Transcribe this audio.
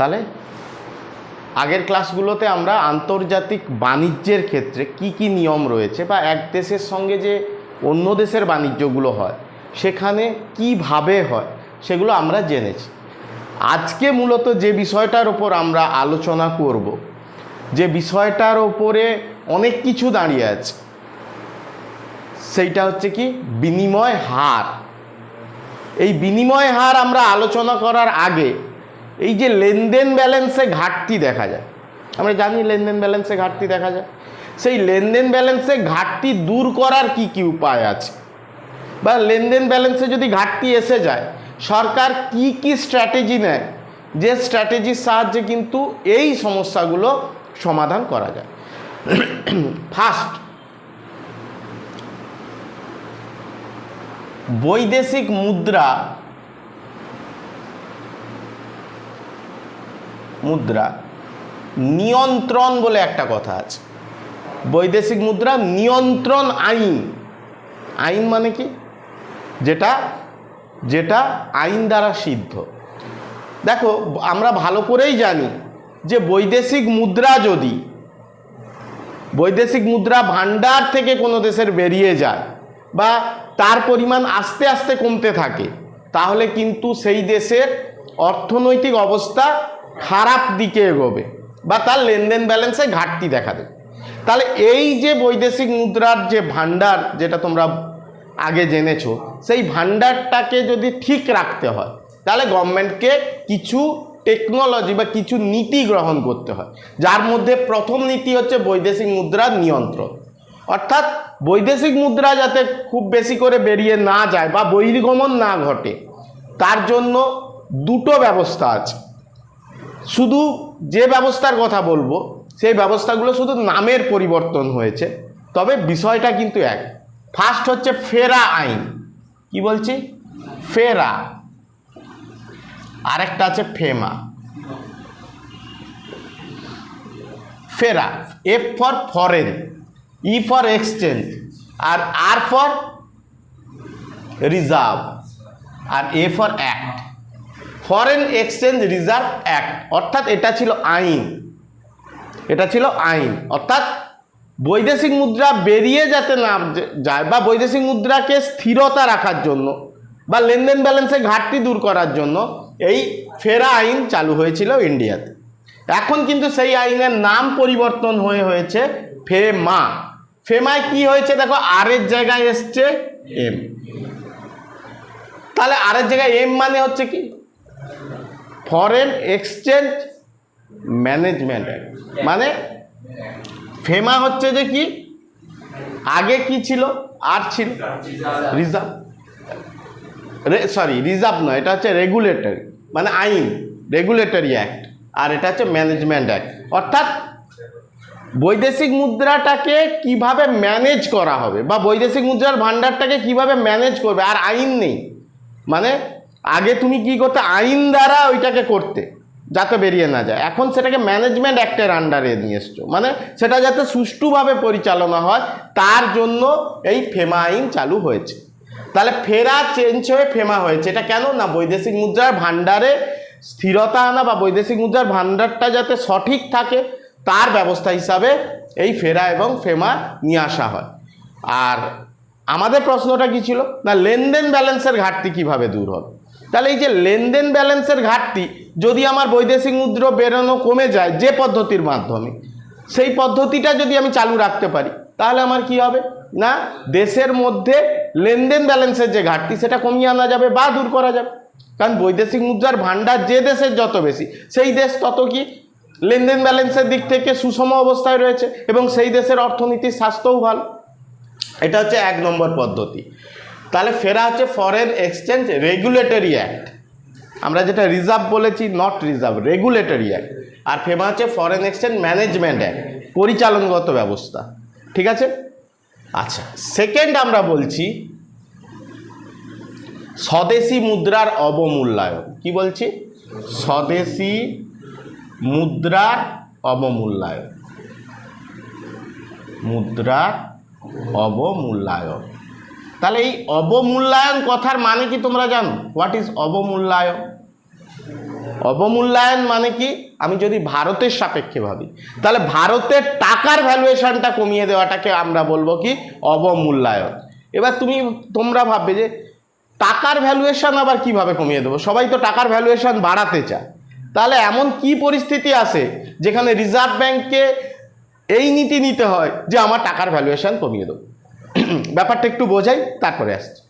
তাহলে আগের ক্লাসগুলোতে আমরা আন্তর্জাতিক বাণিজ্যের ক্ষেত্রে কি কি নিয়ম রয়েছে বা এক দেশের সঙ্গে যে অন্য দেশের বাণিজ্যগুলো হয়, সেখানে কীভাবে হয়, সেগুলো আমরা জেনেছি। আজকে মূলত যে বিষয়টার ওপর আমরা আলোচনা করব, যে বিষয়টার ওপরে অনেক কিছু দাঁড়িয়ে আছে, সেইটা হচ্ছে কি বিনিময় হার। এই বিনিময় হার আমরা আলোচনা করার আগে এই যে লেনদেন ব্যালেন্সে ঘাটতি দেখা যায়। আমরা জানি লেনদেন ব্যালেন্সে ঘাটতি দেখা যায়। সেই লেনদেন ব্যালেন্সে ঘাটতি দূর করার কি কি উপায় আছে? বা লেনদেন ব্যালেন্সে যদি ঘাটতি এসে যায়, সরকার কি কি স্ট্র্যাটেজি নেয়? যে স্ট্র্যাটেজির সাহায্যে কিন্তু এই সমস্যাগুলো সমাধান করা যায়। ফার্স্ট বৈদেশিক মুদ্রা মুদ্রা নিয়ন্ত্রণ বলে একটা কথা আছে। বৈদেশিক মুদ্রা নিয়ন্ত্রণ আইন। আইন মানে কি? যেটা যেটা আইন দ্বারা সিদ্ধ। দেখো, আমরা ভালো করেই জানি যে বৈদেশিক মুদ্রা যদি, বৈদেশিক মুদ্রা ভাণ্ডার থেকে কোনো দেশের বেরিয়ে যায় বা তার পরিমাণ আস্তে আস্তে কমতে থাকে, তাহলে কিন্তু সেই দেশের অর্থনৈতিক অবস্থা খারাপ দিকে এগোবে বা তার লেনদেন ব্যালেন্সে ঘাটতি দেখা দেবে। তাহলে এই যে বৈদেশিক মুদ্রার যে ভাণ্ডার যেটা তোমরা আগে জেনেছো, সেই ভাণ্ডারটাকে যদি ঠিক রাখতে হয়, তাহলে গভর্নমেন্টকে কিছু টেকনোলজি বা কিছু নীতি গ্রহণ করতে হয়। যার মধ্যে প্রথম নীতি হচ্ছে বৈদেশিক মুদ্রার নিয়ন্ত্রণ। অর্থাৎ বৈদেশিক মুদ্রা যাতে খুব বেশি করে বেরিয়ে না যায় বা বহির্গমন না ঘটে, তার জন্য দুটো ব্যবস্থা আছে। শুধু যে ব্যবস্থার কথা বলব, সেই ব্যবস্থাগুলো শুধু নামের পরিবর্তন হয়েছে, তবে বিষয়টা কিন্তু এক। ফার্স্ট হচ্ছে ফেরা আইন। কি বলছি? ফেরা। আরেকটা আছে FEMA. FERA. F for foreign E for exchange R R for reserve R A for act foreign exchange reserve act অর্থাৎ এটা ছিল আইন। এটা ছিল আইন। অর্থাৎ বৈদেশিক মুদ্রা বেরিয়ে যাতে না যায় বা বৈদেশিক মুদ্রাকে স্থিরতা রাখার জন্য বা লেনদেন ব্যালেন্সে ঘাটতি দূর করার জন্য এই ফেরা আইন চালু হয়েছিল ইন্ডিয়াতে। এখন কিন্তু সেই আইনের নাম পরিবর্তন হয়ে হয়েছে ফেমা। ফেমায় কি হয়েছে দেখো আরের জায়গায় এসছে এম। তাহলে আরের জায়গায় এম মানে হচ্ছে কি? ফরেন এক্সচেঞ্জ ম্যানেজমেন্ট অ্যাক্ট মানে ফেমা হচ্ছে যে কি? আগে কি ছিল? আর ছিল? রিজার্ভ সরি রিজার্ভ নয়, এটা হচ্ছে রেগুলেটরি মানে আইন রেগুলেটরি অ্যাক্ট আর এটা হচ্ছে ম্যানেজমেন্ট অ্যাক্ট অর্থাৎ বৈদেশিক মুদ্রাটাকে কীভাবে ম্যানেজ করা হবে বা বৈদেশিক মুদ্রার ভাণ্ডারটাকে কীভাবে ম্যানেজ করবে, আর আইন নেই। মানে আগে তুমি কি করতে, আইন দ্বারা ওইটাকে করতে, যাতে বেরিয়ে না যায়। এখন সেটাকে ম্যানেজমেন্ট অ্যাক্টের আন্ডারে নিয়ে এসছো। মানে সেটা যাতে সুষ্ঠুভাবে পরিচালনা হয়, তার জন্য এই ফেমা আইন চালু হয়েছে। তাহলে ফেরা চেঞ্জ হয়ে ফেমা হয়েছে। এটা কেন না? বৈদেশিক মুদ্রার ভাণ্ডারে স্থিরতা আনা বা বৈদেশিক মুদ্রার ভাণ্ডারটা যাতে সঠিক থাকে, তার ব্যবস্থা হিসাবে এই ফেরা এবং ফেমা নিয়ে আসা হয়। আর আমাদের প্রশ্নটা কি ছিল? না, লেনদেন ব্যালেন্সের ঘাটতি কীভাবে দূর হবে? তাহলে এই যে লেনদেন ব্যালেন্সের ঘাটতি যদি আমার বৈদেশিক মুদ্রা বেরোনো কমে যায় যে পদ্ধতির মাধ্যমে, সেই পদ্ধতিটা যদি আমি চালু রাখতে পারি, তাহলে আমার কি হবে? না, দেশের মধ্যে লেনদেন ব্যালেন্সের যে ঘাটতি, সেটা কমিয়ে আনা যাবে বা দূর করা যাবে। কারণ বৈদেশিক মুদ্রার ভাণ্ডার যে দেশের যত বেশি, সেই দেশ তত কি? লেনদেন ব্যালেন্সের দিক থেকে সুষম অবস্থায় রয়েছে এবং সেই দেশের অর্থনীতির স্বাস্থ্যও ভালো। এটা হচ্ছে এক নম্বর পদ্ধতি। তাহলে ফেরা হচ্ছে ফরেন এক্সচেঞ্জ রেগুলেটরি অ্যাক্ট আমরা যেটা রিজার্ভ বলেছি নট রিজার্ভ রেগুলেটরি অ্যাক্ট আর ফেমা হচ্ছে ফরেন এক্সচেঞ্জ ম্যানেজমেন্ট অ্যাক্ট পরিচালনগত ব্যবস্থা। ঠিক আছে? আচ্ছা সেকেন্ড আমরা বলছি, স্বদেশি মুদ্রার অবমূল্যায়ন। কি বলছি? স্বদেশি মুদ্রার অবমূল্যায়ন। মুদ্রার অবমূল্যায়ন। তাহলে এই অবমূল্যায়ন কথার মানে কি তোমরা জানো? হোয়াট ইজ অবমূল্যায়ন? অবমূল্যায়ন মানে কি? আমি যদি ভারতের সাপেক্ষে ভাবি, তাহলে ভারতের টাকার ভ্যালুয়েশনটা কমিয়ে দেওয়াটাকে আমরা বলব কি? অবমূল্যায়ন। এবার তুমি, তোমরা ভাববে যে টাকার ভ্যালুয়েশন আবার কীভাবে কমিয়ে দেবো? সবাই তো টাকার ভ্যালুয়েশন বাড়াতে চায়। তাহলে এমন কি পরিস্থিতি আছে যেখানে রিজার্ভ ব্যাংককে এই নীতি নিতে হয় যে আমার টাকার ভ্যালুয়েশন কমিয়ে দেবো? ব্যাপারটা একটু বোঝাই তারপরে আসছি।